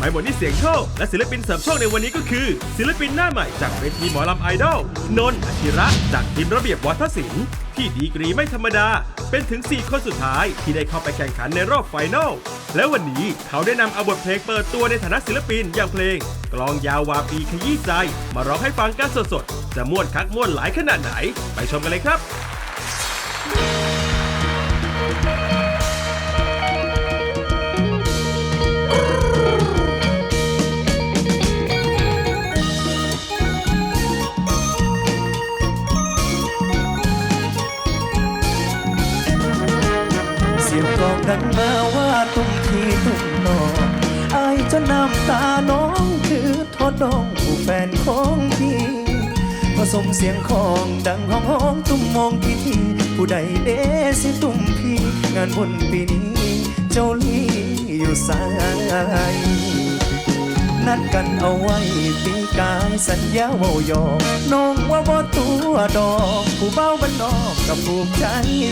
หมายบทนี้เสียงโชค และศิลปินเสริมโชคในวันนี้ก็คือ ศิลปินหน้าใหม่จากเวทีหมอลำไอดอลนนท์อาชิระ จากทีมระเบียบวัฒนศิลป์ที่ดีกรีไม่ธรรมดา เป็นถึง 4 คนสุดท้ายที่ได้เข้าไปแข่งขันในรอบไฟนอลและวันนี้เขาได้นำเอาบทเพลงเปิดตัวในฐานะศิลปินอย่างเพลง กลองยาววาปีขยี้ใจ มาร้องให้ฟังกันสดๆจะม่วนคักม่วนหลายขนาดไหน ไปชมกันเลยครับ เสียงกดังมาว่าตุ้มทีตุ้มนองอายจนน้ำตาน้องคือทอดดองผู้แฟนของพี่ผสมเสียงของดังห้องห้องตุ้มมองพิธีผู้ใดเดสิตุ้มพี่งานบุญปีนี้เจ้าลี่อยู่สายนัดกันเอาไว้ปีกายสัญญาเว่ายอกน้องว่าบ่ตัวดอกผู้เบ้าบ้านนอกกับผู้ใจ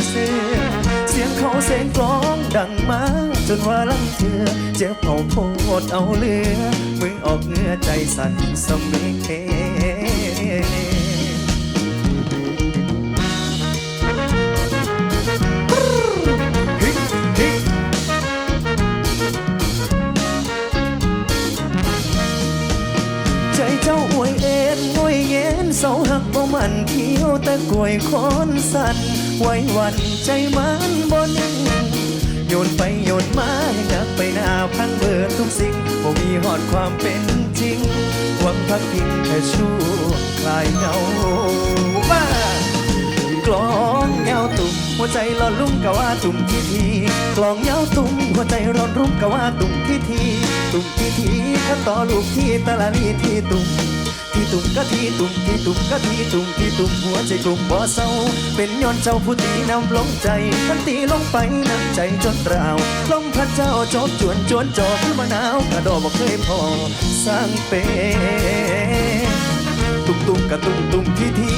เสือ สียงเขาเสียงกลองดังมาจนว่าลังเถือเจ็บเอาโพดเอาเลือมือออกเงื่อใจสั่นสำเร็จใจเจ้าอวยเอ็นงวยเย็นเสาหักบ่มันเขียวแต่กล้วยคอนสั่น ไว้วันใจมันบ่นิ่งโยนไปโยนมาให้นักไปหน้าพังเบิดทุกสิ่งบ่มีหอดความเป็นจริง หวังพักพิงแค่ชั่วคลายเหงามากลองเงาตุ่มหัวใจร้อนรุ่มกะว่าตุ่มทีทีกลองเงาตุ่มหัวใจร้อนรุ่มกะว่าตุ่มทีทีตุ่มทีทีขันต่อลูกที่ตะละลีที่ตุ่ม ที่ตุ่มกะทีตุ่มที่ตุ่มกะทีตุ่มที่ตุ่มหัวใจกลุ่มบ่เศร้า เป็นย้อนเจ้าผู้ตีนำลงใจมันตีลงไปน้ำใจจนราวลมพัดเจ้าจบจวนจวนจอคือมะนาวกระโดดบ่เคยพอสร้างเป็นตุ้มตุ้มกระตุ้มตุ้มทีที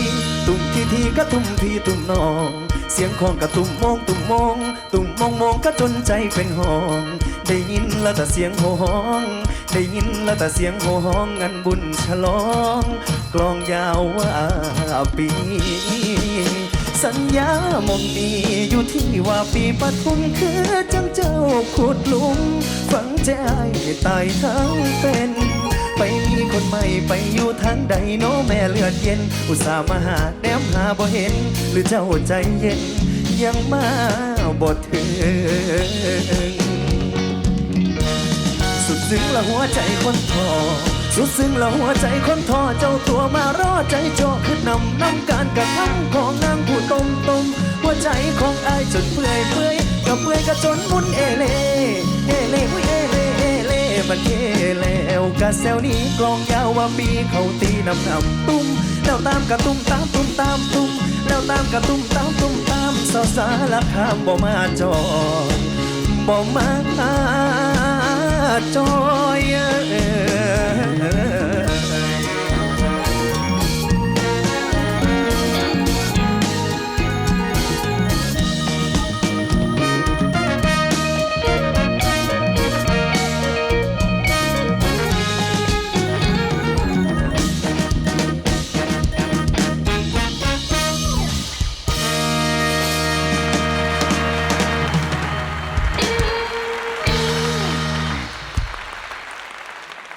ตุ้มทีทีกระตุ้มทีตุ้มน้อง เสียงของกระตุ้มมองตุ้มมอง ตุ้มมองมองก็จนใจเป็นห้อง ได้ยินแล้วแต่เสียงโหห้อง ได้ยินแล้วแต่เสียงโหห้องงานบุญฉลอง กลองยาวว่าปีสัญญามงนี้อยู่ที่ว่าปีปทุมคือจังเจ้าขุดลุมฝังใจตายทั้งเป็น ไปมีคนใหม่ไปอยู่ทางใดโนแม่เลือดเย็น อุตส่าห์มาหาแนมหาบ่เห็น หรือเจ้าใจเย็น ยังมาบ่ถึง สุดซึ้งละหัวใจคนทอ สุดซึ้งละหัวใจคนทอเจ้าตัวมารอใจจอขึ้นนำนำการกระทำของนางผู้ตมตมหัวใจของอายจนเปื่อยเปื่อยก็เปื่อยก็จนมุนเอเล่เอเล่อุ้ยเอเล่เอเล่ บันเทแล้วกะแซวนี้กลองยาวว่าปีเขาตีนำนำตุ้มแล้วตามกระตุ้มตามตุ้มตามตุ้มแล้วตามกระตุ้มตามตุ้มตามสาวสาละข้ามบ่มาจอยบ่มาจอยเอ่ย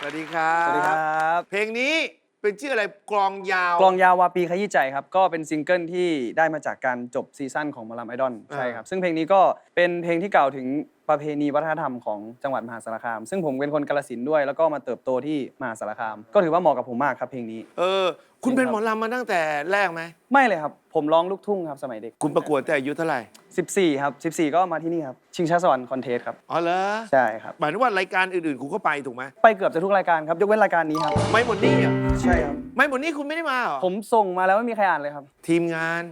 วัสดีครับ สวัสดีครับ เพลงนี้เป็นชื่ออะไรกลองยาว กลองยาววาปีขยี้ใจครับ ก็เป็นซิงเกิลที่ได้มาจากการจบซีซั่นของหมาลำไอดอลใช่ครับ ซึ่งเพลงนี้ก็เป็นเพลงที่กล่าวถึง ประเพณีวัฒนธรรมของจังหวัดมหาสารคาม ซึ่งผมเป็นคนกาลสินธุ์ด้วย แล้วก็มาเติบโตที่มหาสารคาม ก็ถือว่าเหมาะกับผมมากครับเพลงนี้ เออ คุณเป็นหมอลำมาตั้งแต่แรกไหม ไม่เลยครับ ผมร้องลูกทุ่งครับสมัยเด็กคุณประกวดแต่อายุเท่าไหร่ 14 ครับ 14 ก็มาที่นี่ครับ ชิงช้าสวรรค์คอนเทสครับ อ๋อเหรอใช่ครับ หมายถึงว่ารายการอื่นๆคุณก็ไปถูกไหม ไปเกือบจะทุกรายการครับยกเว้นรายการนี้ครับ ไม่หมดนี่อะใช่ครับ ไม่หมดนี่คุณไม่ได้มาเหรอ ผมส่งมาแล้วไม่มีใครอ่านเลยครับ ทีมงาน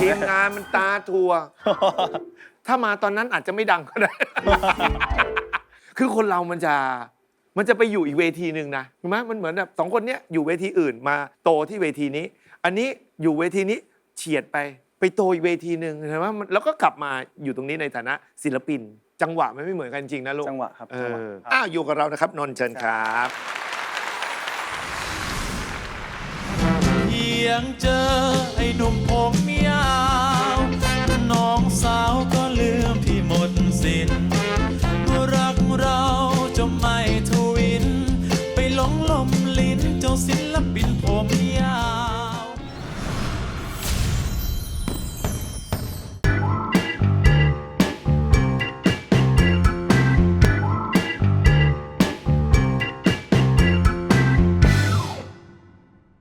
ทีมงานมันตาทัวร์ ถ้ามาตอนนั้นอาจจะไม่ดังก็ได้ คือคนเรามันจะมันจะไปอยู่อีกเวทีหนึ่งนะเห็นไหมมันเหมือนแบบสองคนเนี้ยอยู่เวทีอื่นมาโตที่เวทีนี้ อันนี้อยู่เวทีนี้เฉียดไปไปโตอีกเวทีหนึ่งเห็นไหมมันแล้วก็กลับมาอยู่ตรงนี้ในฐานะศิลปิน จังหวะมันไม่เหมือนกันจริงนะลูกจังหวะครับเอจังหวะอครับ อ้าวอยู่กับเรานะครับนนท์เชิญครับ เพียงเจอไอ้หนุ่มผม